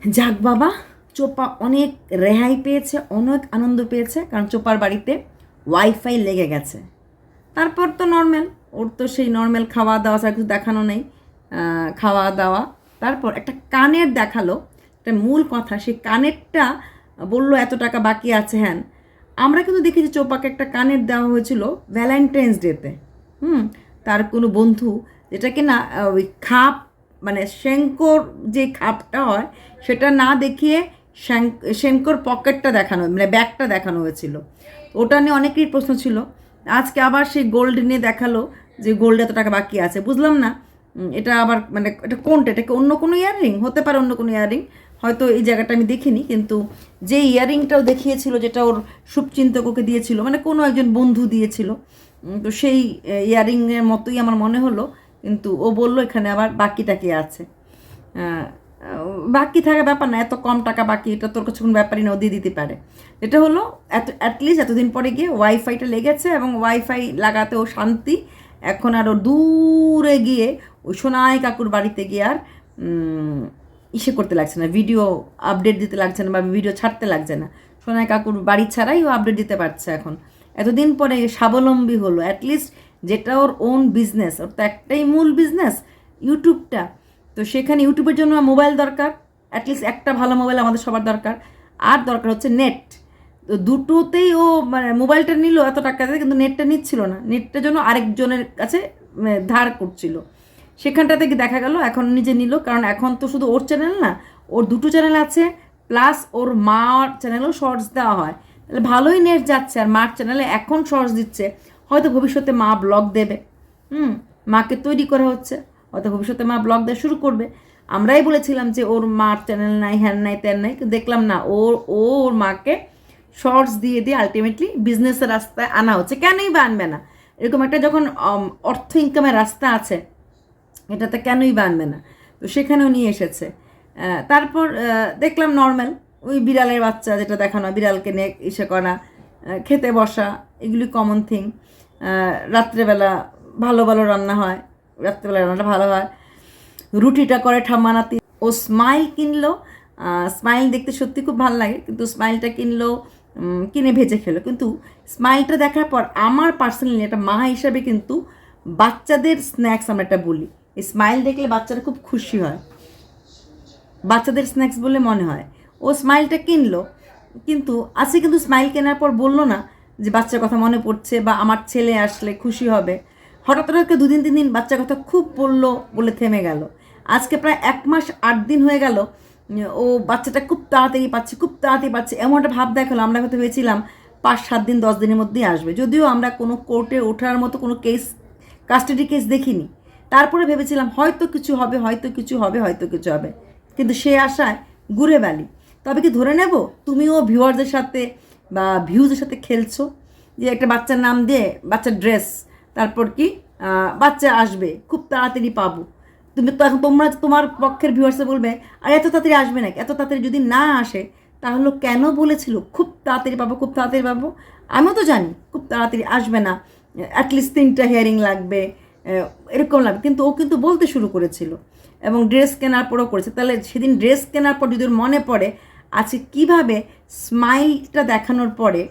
যাক বাবা চোপা অনেক রেহাই পেয়েছে অনেক আনন্দ পেয়েছে কারণ চোপার বাড়িতে ওয়াইফাই লেগে গেছে। তারপর তো নর্মাল ওর তো সেই নর্মাল খাওয়া দাওয়া ছাড়া কিছু দেখানো নেই খাওয়া দাওয়া তারপর একটা কানের দেখাল একটা মূল কথা সেই কানেরটা বলল এত টাকা বাকি আছে হ্যান আমরা কিন্তু দেখেছি চোপাকে একটা কানের দেওয়া হয়েছিল ভ্যালেন্টাইন্স ডেতে হুম তার কোনো বন্ধু যেটা কিনা আহ, ওই খাপ মানে শেঙ্কর যে খাপটা হয়, সেটা না দেখিয়ে শেঙ্কর পকেটটা দেখানো মানে ব্যাগটা দেখানো হয়েছিল। ওটা নিয়ে অনেকেরই প্রশ্ন ছিল। আজকে আবার সেই গোল্ড নিয়ে দেখাল যে গোল্ড এত টাকা বাকি আছে। বুঝলাম না। এটা আবার মানে এটা কোনটা? এটা কি অন্য কোনো ইয়াররিং? হতে পারে অন্য কোনো ইয়াররিং। হয়তো এই জায়গাটা আমি দেখিনি, কিন্তু যে ইয়াররিংটাও দেখিয়েছিল, যেটা ওর শুভচিন্তক ওকে দিয়েছিল মানে কোনো একজন বন্ধু দিয়েছিল তো সেই ইয়াররিংয়ের মতোই আমার মনে হলো। কিন্তু ও বলল এখানে আবার বাকিটা কি আছে? বাকি থাকা ব্যাপার না, এত কম টাকা বাকি, এটা তোর কাছে কোনো ব্যাপারই না, ও দিয়ে দিতে পারে। এটা হলো এত অ্যাটলিস্ট এতদিন পরে গিয়ে ওয়াইফাইটা লেগেছে এবং ওয়াইফাই লাগাতেও শান্তি। এখন আরও দূরে গিয়ে ওই সোনাই কাকুর বাড়িতে গিয়ে আর ইসে করতে লাগছে না ভিডিও আপডেট দিতে লাগছে না বা ভিডিও ছাড়তে লাগছে না। সোনাই কাকুর বাড়ি ছাড়াই ও আপডেট দিতে পারছে এখন। এতদিন পরে স্বাবলম্বী হলো অ্যাটলিস্ট যেটা ওর ওন বিজনেস ওর তো একটাই মূল বিজনেস ইউটিউবটা তো সেখানে ইউটিউবের জন্য মোবাইল দরকার অ্যাটলিস্ট একটা ভালো মোবাইল আমাদের সবার দরকার। আর দরকার হচ্ছে নেট তো দুটোতেই ও মানে মোবাইলটা নিল এত টাকা দিয়ে, কিন্তু নেটটা নিচ্ছিল না। নেটটার জন্য আরেকজনের কাছে মানে ধার করছিল। সেখানটা থেকে দেখা গেল, এখন নিজে নিল। কারণ এখন তো শুধু ওর চ্যানেল না, ওর দুটো চ্যানেল আছে। প্লাস ওর মার চ্যানেলেও শর্টস দেওয়া হয়। তাহলে ভালোই নেট যাচ্ছে, আর মার চ্যানেলে এখন শর্টস দিচ্ছে। হয়তো ভবিষ্যতে মা ব্লগ দেবে। হুম, মাকে তৈরি করা হচ্ছে। হয়তো ভবিষ্যতে মা ব্লগ দেওয়া শুরু করবে। আমরাই বলেছিলাম যে ওর মার চ্যানেল নাই, হ্যান নাই, ত্যান নাই। দেখলাম না ওর ও ওর মাকে শর্টস দিয়ে দিয়ে আলটিমেটলি বিজনেসের রাস্তায় আনা হচ্ছে। কেনই বা আনবে না? এরকম একটা যখন অর্থ ইনকামের রাস্তা আছে, এটাতে কেনই বা আনবে না? তো সেখানেও নিয়ে এসেছে। তারপর দেখলাম নর্মাল ওই বিড়ালের বাচ্চা যেটা দেখানো, বিড়ালকে নিয়ে ইসে করা। খেতে বসা, এগুলি কমন থিং রাত্রেবেলা ভালো ভালো রান্না হয়, রাত্রেবেলা রান্নাটা ভালো হয়। রুটিটা করে ঠাম্মানাতি ও স্মাইল কিনলো। স্মাইল দেখতে সত্যি খুব ভালো লাগে, কিন্তু স্মাইলটা কিনলো কিনে ভেজে খেলো। কিন্তু স্মাইলটা দেখার পর আমার পার্সোনালি একটা মা হিসাবে কিন্তু বাচ্চাদের স্ন্যাক্স আমরা একটা বলি। এই স্মাইল দেখলে বাচ্চারা খুব খুশি হয়। বাচ্চাদের স্ন্যাক্স বলে মনে হয়। ও স্মাইলটা কিনলো কিন্তু আছে কিন্তু স্মাইল কেনার পর বলল না যে বাচ্চার কথা মনে পড়ছে বা আমার ছেলে আসলে খুশি হবে। হঠাৎ হঠাৎ দুদিন, তিন দিন বাচ্চার কথা খুব বলল বলে থেমে গেল। আজকে প্রায় এক মাস, আট দিন হয়ে গেল। ও বাচ্চাটা খুব তাড়াতাড়ি পাচ্ছে, খুব তাড়াতাড়ি পাচ্ছে। এমন একটা ভাব দেখাল। আমরা হয়তো ভেবেছিলাম পাঁচ, সাত দিন, দশ দিনের মধ্যেই আসবে। যদিও আমরা কোনো কোর্টে ওঠার মতো কোনো কেস কাস্টাডি কেস দেখিনি। তারপরে ভেবেছিলাম হয়তো কিছু হবে, হয়তো কিছু হবে, হয়তো কিছু হবে। কিন্তু সে আশায় ঘুরে বেলি তবে কি ধরে নেব? তুমিও ভিউয়ারদের সাথে বা ভিউজের সাথে খেলছো। যে একটা বাচ্চার নাম দিয়ে বাচ্চার ড্রেস, তারপর কি বাচ্চা আসবে, খুব তাড়াতাড়ি পাবো। তুমি তো এখন তোমরা তোমার পক্ষের ভিউয়ার্সে বলবে, আর এত তাড়াতাড়ি আসবে নাকি? এত তাড়াতাড়ি যদি না আসে, তাহলে কেন বলেছিল? খুব তাড়াতাড়ি পাবো, খুব তাড়াতাড়ি পাবো? আমিও তো জানি, খুব তাড়াতাড়ি আসবে না। অ্যাটলিস্ট তিনটা হিয়ারিং লাগবে এরকম লাগবে। কিন্তু ও কিন্তু বলতে শুরু করেছিল। এবং ড্রেস কেনার পরও করেছে। তাহলে সেদিন ড্রেস কেনার পর যদি ওর মনে পড়ে আজকে কীভাবে স্মাইলটা দেখানোর পরে,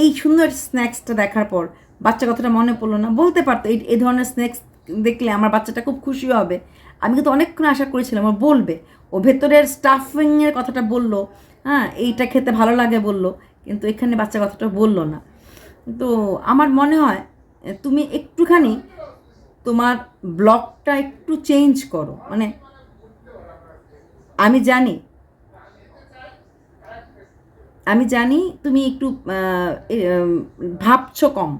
এই সুন্দর স্ন্যাক্সটা দেখার পর বাচ্চা কথাটা মনে পড়ল না। বলতে পারতো, এই এই ধরনের স্ন্যাক্স দেখলে আমার বাচ্চাটা খুব খুশি হবে। আমি কিন্তু অনেকক্ষণ আশা করেছিলাম, ও বলবে। ও ভেতরের স্টাফিংয়ের কথাটা বলল হ্যাঁ এইটা খেতে ভালো লাগে বলল, কিন্তু এখানে বাচ্চা কথাটা বলল না। তো আমার মনে হয়, তুমি একটুখানি তোমার ব্লগটা একটু চেঞ্জ করো। মানে আমি জানি আমি জানি তুমি একটু ভাবছ কম।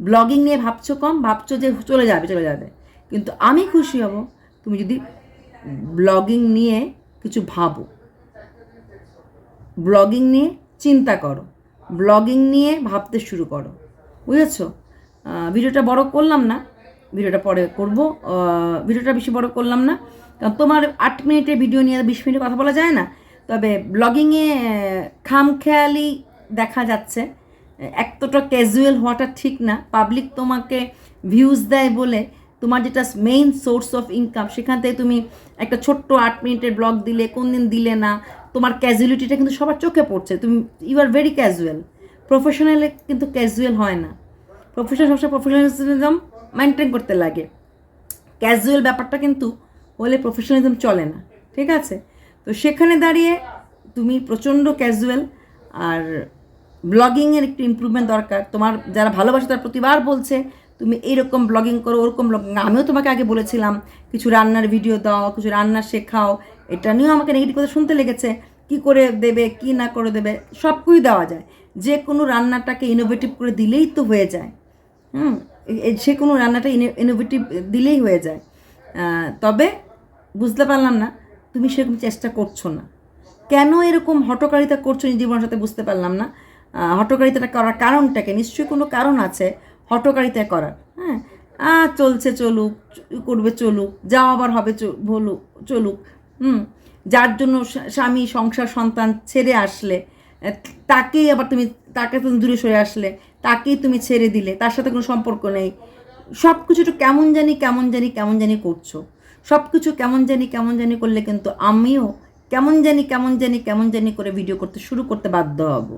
ব্লগিং নিয়ে ভাবছ কম, ভাবছ যে চলে যাবে চলে যাবে। কিন্তু আমি খুশি হব, তুমি যদি ব্লগিং নিয়ে কিছু ভাবো। ব্লগিং নিয়ে চিন্তা করো। ব্লগিং নিয়ে ভাবতে শুরু করো। বুঝেছ? ভিডিওটা বড় করলাম না। ভিডিওটা পরে করব। ভিডিওটা বেশি বড় করলাম না। কারণ তোমার আট মিনিটের ভিডিও নিয়ে বিশ মিনিটে কথা বলা যায় না। তবে ব্লগিংয়ে খামখেয়ালি দেখা যাচ্ছে। এতটা ক্যাজুয়াল হওয়াটা ঠিক না। পাবলিক তোমাকে ভিউজ দেয় বলে তোমার যেটা মেইন সোর্স অফ ইনকাম সেখান থেকে তুমি একটা ছোট্ট আট মিনিটের ব্লগ দিলে, কোন দিন দিলে না, তোমার ক্যাজুয়ালিটিটা কিন্তু সবার চোখে পড়ছে। তুমি ইউ আর ভেরি ক্যাজুয়াল প্রফেশনালে কিন্তু ক্যাজুয়াল হয় না। প্রফেশনাল সবসময় প্রফেশনালিজম মেনটেন করতে লাগে। ক্যাজুয়াল ব্যাপারটা কিন্তু হলে প্রফেশনালিজম চলে না। ঠিক আছে? তো সেখানে দাঁড়িয়ে তুমি প্রচণ্ড ক্যাজুয়াল আর ব্লগিংয়ের একটু ইমপ্রুভমেন্ট দরকার। তোমার যারা ভালোবাসে তার প্রতিবার বলছে, তুমি এইরকম ব্লগিং করো, ওরকম ব্লগিং আমিও তোমাকে আগে বলেছিলাম, কিছু রান্নার ভিডিও দাও, কিছু রান্না শেখাও। এটা নিয়েও আমাকে নেগেটিভ কথা শুনতে লেগেছে। কি করে দেবে, কি না করে দেবে সব কিছুই দেওয়া যায়। যে কোনো রান্নাটাকে ইনোভেটিভ করে দিলেই তো হয়ে যায়। হুম যে কোনো রান্নাটা ইনোভেটিভ দিলেই হয়ে যায়। তবে বুঝতে পারলাম না তুমি সেরকম চেষ্টা করছ না। কেন এরকম হটকারিতা করছ জীবনের সাথে বুঝতে পারলাম না। হটকারিতাটা করার কারণটাকে, নিশ্চয়ই কোনো কারণ আছে হটকারিতা করার হ্যাঁ? আ চলছে চলুক, করবে চলুক যা আবার হবে বলুক চলুক, হুম? যার জন্য স্বামী, সংসার, সন্তান ছেড়ে আসলে তাকেই আবার তুমি, তাকে তুমি দূরে সরে আসলে, তাকেই তুমি ছেড়ে দিলে, তার সাথে কোনো সম্পর্ক নেই। সব কিছু একটু কেমন জানি কেমন জানি কেমন জানি করছ। সব কিছু কেমন জানি কেমন জানি করলে কিন্তু আমিও কেমন জানি কেমন জানি কেমন জানি করে ভিডিও করতে শুরু করতে বাধ্য হব।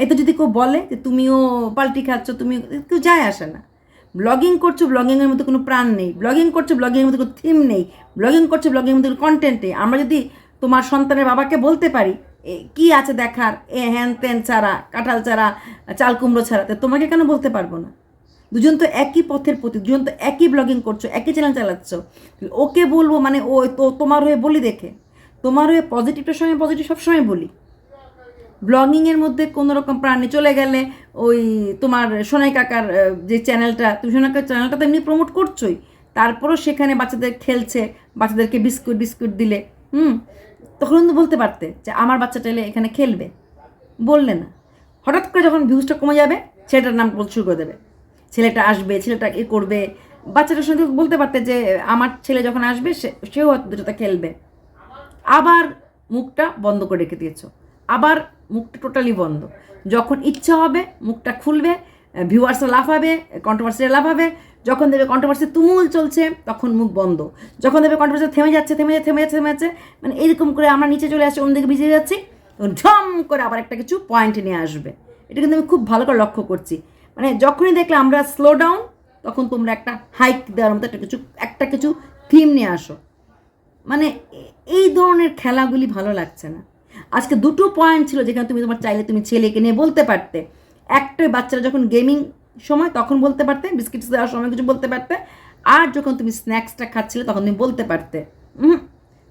এই তো যদি কেউ বলে যে তুমিও পাল্টি খাচ্ছ তুমি কেউ যায় আসে না। ব্লগিং করছ ব্লগিংয়ের মধ্যে কোনো প্রাণ নেই। ব্লগিং করছ ব্লগিংয়ের মধ্যে কোনো থিম নেই। ব্লগিং করছ ব্লগিংয়ের মধ্যে কোনো কন্টেন্ট নেই। আমরা যদি তোমার সন্তানের বাবাকে বলতে পারি কি আছে দেখার? এ, হ্যান ত্যান ছাড়া, কাঁঠাল ছাড়া, চাল কুমড়ো ছাড়া, তো তোমাকে কেন বলতে পারব না? দুজন তো একই পথের প্রতি দুজন তো একই ব্লগিং করছ, একই চ্যানেল চালাচ্ছ। ওকে বলব মানে ও, তো তোমার হয়ে বলি দেখে। তোমার হয়ে পজিটিভটার সময় পজিটিভ সবসময় বলি। ব্লগিংয়ের মধ্যে কোনো রকম প্রাণী চলে গেলে ওই তোমার সোনাই কাকার যে চ্যানেলটা তুমি সোনাই কাকার চ্যানেলটা তো এমনি প্রমোট করছোই। তারপরও সেখানে বাচ্চাদের খেলছে, বাচ্চাদেরকে বিস্কুট বিস্কুট দিলে, হুম? তখন তো বলতে পারতে যে আমার বাচ্চাটা এলে এখানে খেলবে। বললে না। হঠাৎ করে যখন ভিউজটা কমে যাবে ছেলেটার নাম শুরু করে দেবে। ছেলেটা আসবে, ছেলেটা এ করবে। বাচ্চাটার সঙ্গে বলতে পারতে যে, আমার ছেলে যখন আসবে, সে, সেও হয়তো দুটোতে খেলবে। আবার মুখটা বন্ধ করে রেখে দিয়েছ। আবার মুখটা টোটালি বন্ধ। যখন ইচ্ছা হবে, মুখটা খুলবে, ভিউয়ার্সরা লাফাবে কন্ট্রোভার্সিরা লাফাবে, যখন দেবে কন্ট্রোভার্সি তুমুল চলছে, তখন মুখ বন্ধ। যখন দেবে কন্ট্রোভার্সি থেমে যাচ্ছে থেমে যাচ্ছে থেমে যাচ্ছে থেমে যাচ্ছে মানে এরকম করে আমরা নিচে চলে আসছি, অন্যদিকে ভিজে যাচ্ছি, তখন ঝম করে আবার একটা কিছু পয়েন্ট নিয়ে আসবে। এটা কিন্তু আমি খুব ভালো করে লক্ষ্য করছি। মানে যখনই দেখলে আমরা স্লো ডাউন তখন তোমরা একটা হাইক দেওয়ার মতো একটা কিছু একটা কিছু থিম নিয়ে আসো। মানে এই ধরনের খেলাগুলি ভালো লাগছে না। আজকে দুটো পয়েন্ট ছিল যেখানে তুমি তোমার চাইলে তুমি ছেলেকে নিয়ে বলতে পারতে। একটা বাচ্চারা যখন গেমিং সময় তখন বলতে পারতে বিস্কিটস দেওয়ার সময় কিছু বলতে পারতে। আর যখন তুমি স্ন্যাক্সটা খাচ্ছিলে তখন তুমি বলতে পারতে। উহুম,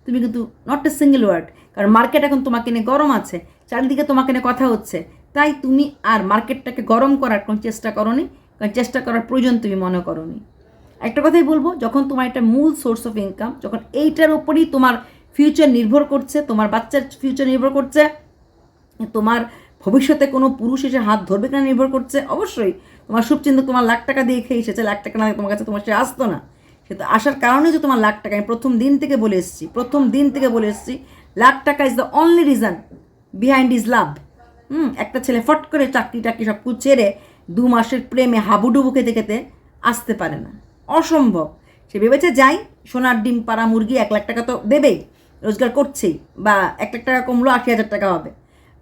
তুমি কিন্তু নট এ সিঙ্গেল ওয়ার্ড কারণ মার্কেট এখন তোমাকে নিয়ে গরম আছে চারিদিকে তোমাকে নিয়ে কথা হচ্ছে। তাই তুমি আর মার্কেটটাকে গরম করার কোনো চেষ্টা করনি, কারণ চেষ্টা করার প্রয়োজন তুমি মনে করনি। একটা কথাই বলব, যখন তোমার একটা মূল সোর্স অফ ইনকাম যখন এইটার ওপরই তোমার ফিউচার নির্ভর করছে, তোমার বাচ্চার ফিউচার নির্ভর করছে, তোমার ভবিষ্যতে কোনো পুরুষ এসে হাত ধরবে কিনা নির্ভর করছে, অবশ্যই তোমার শুভচিন্তা তোমার লাখ টাকা দিয়ে খেয়ে এসেছে, লাখ টাকা না তোমার কাছে তোমার সে আসতো না। সে তো আসার কারণে যে তোমার লাখ টাকা, আমি প্রথম দিন থেকে বলে এসেছি, প্রথম দিন থেকে বলে এসেছি, লাখ টাকা is the only reason behind is love হুম, একটা ছেলে ফট করে চাকরি টাকরি সব কিছু ছেড়ে দু মাসের প্রেমে হাবুডুবু খেতে খেতে আসতে পারে না। অসম্ভব। সে ভেবেছে, যাই, সোনার ডিম, পাড়া মুরগি, এক লাখ টাকা তো দেবেই, রোজগার করছেই, বা এক লাখ টাকা কমলো, আশি হাজার টাকা হবে।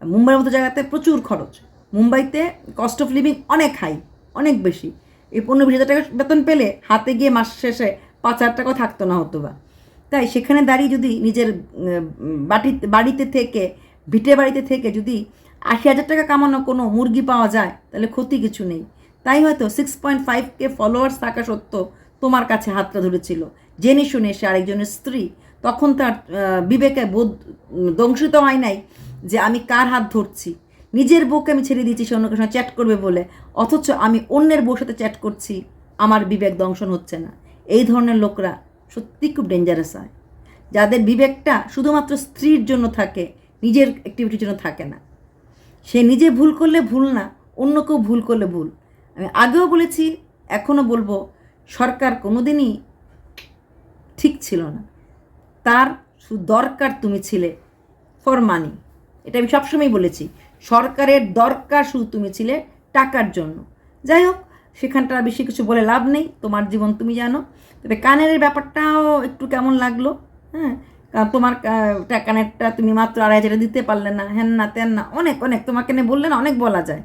মুম্বাইয়ের মতো জায়গাতে প্রচুর খরচ। মুম্বাইতে কস্ট অফ লিভিং অনেক হাই অনেক বেশি। এই পনেরো বিশ হাজার টাকা বেতন পেলে হাতে গিয়ে মাস শেষে পাঁচ হাজার টাকাও থাকতো না হতো বা তাই সেখানে দাঁড়িয়ে যদি নিজের বাড়ি বাড়িতে থেকে, ভিটে বাড়িতে থেকে যদি আশি হাজার টাকা কামানো কোনো মুরগি পাওয়া যায়, তাহলে ক্ষতি কিছু নেই। তাই হয়তো six point five K followers থাকা সত্ত্বেও তোমার কাছে হাতটা ধরেছিল। জেনে শুনে সে আরেকজনের স্ত্রী, তখন তার বিবেকে বোধ, দংশিত হয় নাই যে আমি কার হাত ধরছি। নিজের বউকে আমি ছেড়ে দিয়েছি, সে অন্য সঙ্গে চ্যাট করবে বলে। অথচ আমি অন্যের বউর সাথে চ্যাট করছি, আমার বিবেক দংশন হচ্ছে না। এই ধরনের লোকরা সত্যি খুব ডেঞ্জারাস হয়। যাদের বিবেকটা শুধুমাত্র স্ত্রীর জন্য থাকে, নিজের অ্যাক্টিভিটির জন্য থাকে না। সে নিজে ভুল করলে ভুল না, অন্য কেউ ভুল করলে ভুল। আমি আগেও বলেছি, এখনও বলব, সরকার কোনোদিনই ঠিক ছিল না। তার দরকার তুমি ছিলে ফর মানি এটা আমি সবসময় বলেছি, সরকারের দরকার শুধু তুমি ছিলে টাকার জন্য। যাই হোক, সেখানটা বেশি কিছু বলে লাভ নেই, তোমার জীবন তুমি জানো। তবে কানের ব্যাপারটাও একটু কেমন লাগল হ্যাঁ? তোমার কানেরটা তুমি মাত্র আড়াই হাজারে দিতে পারলে না হ্যান না, তেন না, অনেক অনেক, তোমাকে নিয়ে বললে না, অনেক বলা যায়।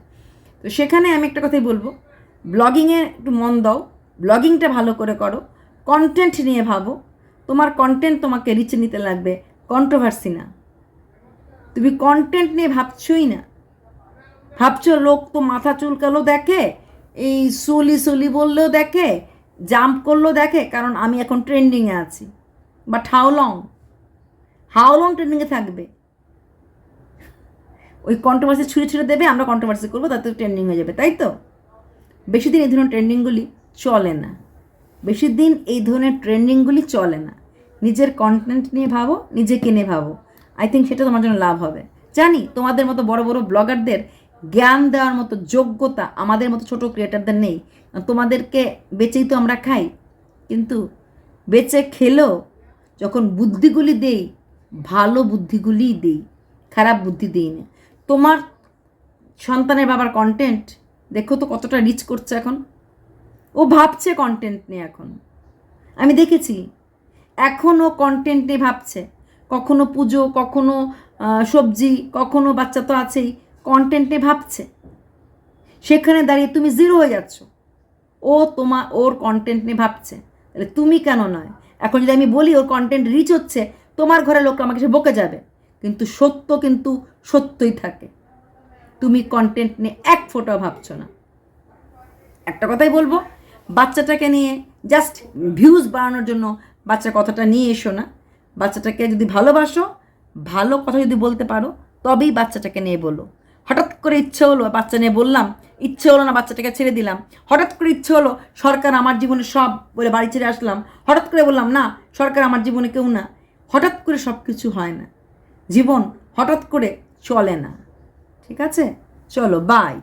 তো সেখানে আমি একটা কথাই বলব ব্লগিংয়ে একটু মন দাও ব্লগিংটা ভালো করে করো কন্টেন্ট নিয়ে ভাবো, তোমার কন্টেন্ট তোমাকে রিচে নিতে লাগবে কন্ট্রোভার্সি না। তুমি কন্টেন্ট নিয়ে ভাবছোই না। ভাবছ লোক তো মাথা চুলকালো দেখে, এই সলি সলি বললেও দেখে জাম্প করলেও দেখে, কারণ আমি এখন ট্রেন্ডিংয়ে আছি। But how long how long ট্রেন্ডিংয়ে থাকবে? ওই কন্ট্রোভার্সি ছুঁড়ে ছুঁড়ে দেবে, আমরা কন্ট্রোভার্সি করব, তাতে ট্রেন্ডিং হয়ে যাবে, তাই তো? বেশি দিন এই ধরনের ট্রেন্ডিংগুলি চলে না। বেশি দিন এই ধরনের ট্রেন্ডিংগুলি চলে না। নিজের কন্টেন্ট নিয়ে ভাবো, নিজেকে নিয়ে ভাবো। আই থিঙ্ক সেটা তোমার জন্য লাভ হবে। জানি, তোমাদের মতো বড় বড় ব্লগারদের জ্ঞান দেওয়ার মতো যোগ্যতা আমাদের মতো ছোট ক্রিয়েটারদের নেই। তোমাদেরকে বেচেই তো আমরা খাই, কিন্তু বেচে খেলেও যখন বুদ্ধিগুলি দেই ভালো বুদ্ধিগুলিই দেই, খারাপ বুদ্ধি দিই না। তোমার সন্তানের বাবার কন্টেন্ট দেখো তো কতটা রিচ করছে এখন। ও ভাবছে কন্টেন্ট নিয়ে এখন। আমি দেখেছি এখনও কন্টেন্ট নিয়ে ভাবছে। কখনো পুজো, কখনো সবজি, কখনো বাচ্চা তো আছেই কন্টেন্ট ভাবছে। সেখানে দাঁড়িয়ে তুমি জিরো হয়ে যাচ্ছ। ও তোমার ওর কন্টেন্ট নিয়ে ভাবছে। তাহলে তুমি কেন নয়? এখন যদি আমি বলি ওর কন্টেন্ট রিচ হচ্ছে তোমার ঘরে লোক আমাকে সে বকে যাবে। কিন্তু সত্য কিন্তু সত্যই থাকে। তুমি কন্টেন্ট নিয়ে এক ফোটাও ভাবছ না। একটা কথাই বলব, বাচ্চাটাকে নিয়ে জাস্ট ভিউজ বাড়ানোর জন্য বাচ্চার কথাটা নিয়ে এসো না। বাচ্চাটাকে যদি ভালোবাসো, ভালো কথা যদি বলতে পারো, তবেই বাচ্চাটাকে নিয়ে বলো। হঠাৎ করে ইচ্ছে হলো, বাচ্চা নিয়ে বললাম, ইচ্ছে হলো না বাচ্চাটাকে ছেড়ে দিলাম। হঠাৎ করে ইচ্ছে হলো, সরকার আমার জীবনে সব বলে বাড়ি ছেড়ে আসলাম। হঠাৎ করে বললাম, না, সরকার আমার জীবনে কেউ না। হঠাৎ করে সব কিছু হয় না। জীবন হঠাৎ করে চলে না। ঠিক আছে? চলো বাই